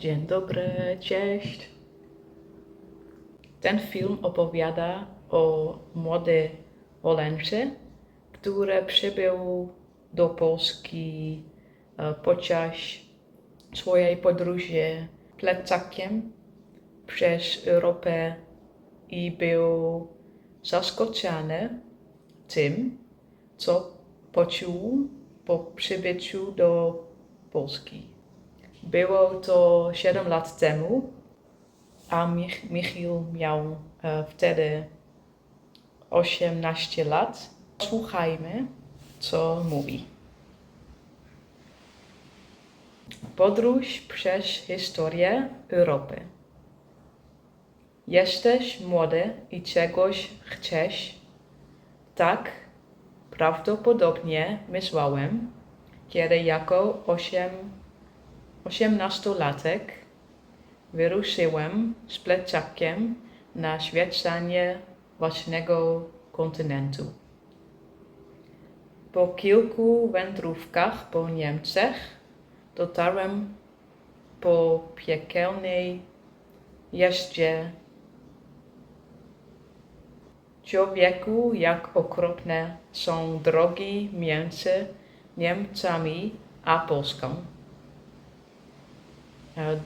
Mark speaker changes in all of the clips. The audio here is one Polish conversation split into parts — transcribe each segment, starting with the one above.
Speaker 1: Dzień dobry, cześć. Ten film opowiada o młodej Holendrze, która przybył do Polski e, podczas swojej podróży plecakiem przez Europę i był zaskoczony tym, co poczuł po przybyciu do Polski. Było to 7 lat temu, a Mich- Michiel miał e, wtedy 18 lat. Słuchajmy, co mówi. Podróż przez historię Europy. Jesteś młody i czegoś chcesz? Tak, prawdopodobnie myślałem, kiedy jako osiem, osiemnastolatek wyruszyłem z plecakiem na zwiedzanie własnego kontynentu. Po kilku wędrówkach po Niemczech dotarłem po piekielnej jeździe człowieku, jak okropne są drogi między Niemcami a Polską. E,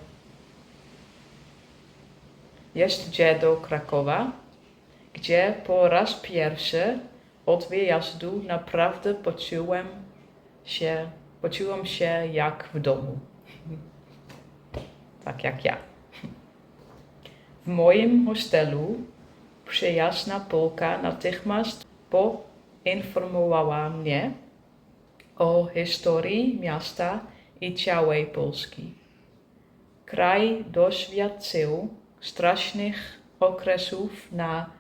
Speaker 1: Jeździe do Krakowa, gdzie po raz pierwszy od wyjazdu naprawdę poczułem się, poczułem się jak w domu. Tak jak ja. W moim hostelu przyjazna Polka natychmiast poinformowała mnie o historii miasta i całej Polski. Kraj doświadczył strasznych okresów na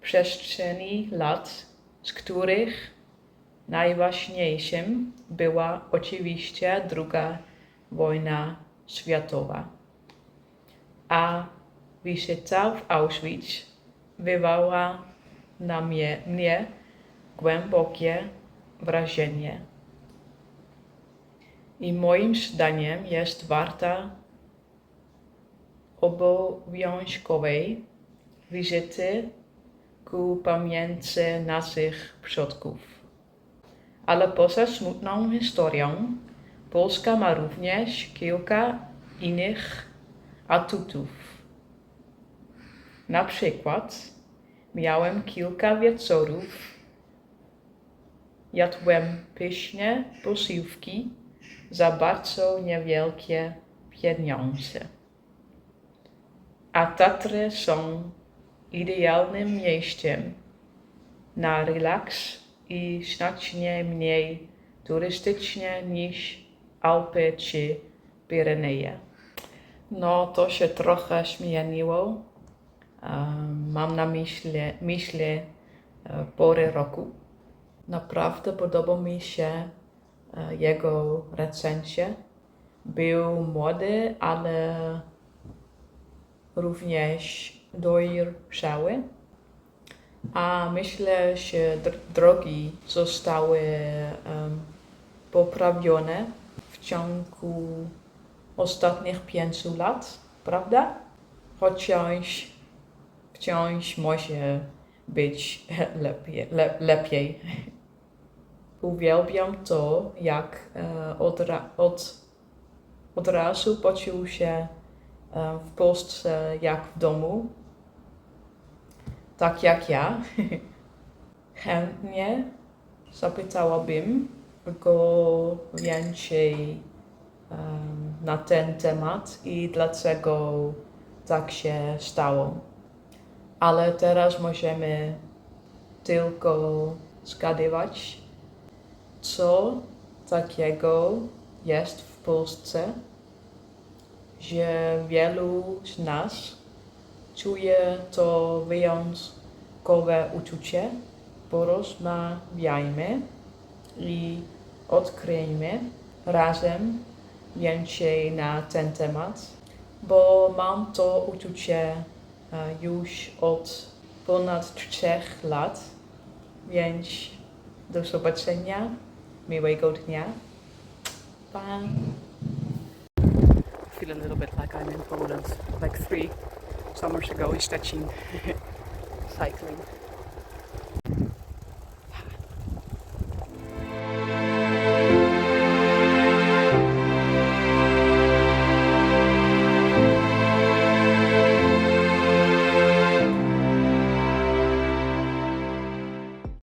Speaker 1: przestrzeni lat, z których najważniejszym była oczywiście druga wojna światowa. A wizyta w Auschwitz wywołała na mnie, mnie głębokie wrażenie. I moim zdaniem jest warta obowiązkowej wizyty ku pamięci naszych przodków. Ale poza smutną historią, Polska ma również kilka innych atutów. Na przykład miałem kilka wieczorów, jadłem pyszne posiłki za bardzo niewielkie pieniądze. A Tatry są idealnym miejscem na relaks i znacznie mniej turystyczne niż Alpy czy Pireneje. No to się trochę zmieniło. Mam na myśli, myśli e, pory roku. Naprawdę podoba mi się e, jego recenzja. Był młody, ale również dojrzały. A myślę, że dr- drogi zostały em, poprawione w ciągu ostatnich pięciu lat, prawda? Chociaż wciąż może być lepiej. Le, lepiej. Uwielbiam to, jak e, od, od, od razu poczuł się w Polsce jak w domu, tak jak ja. Chętnie zapytałabym go więcej em, na ten temat i dlaczego tak się stało. Ale teraz możemy tylko zgadywać, co takiego jest w Polsce, że wielu z nas czuje to wyjątkowe uczucie. Porozmawiajmy i odkryjmy razem więcej na ten temat, bo mam to uczucie e, już od ponad trzech lat, więc do zobaczenia, miłego dnia. Pa!
Speaker 2: Feel a little bit like I'm in Poland, like three summers ago in Szczecin, cycling.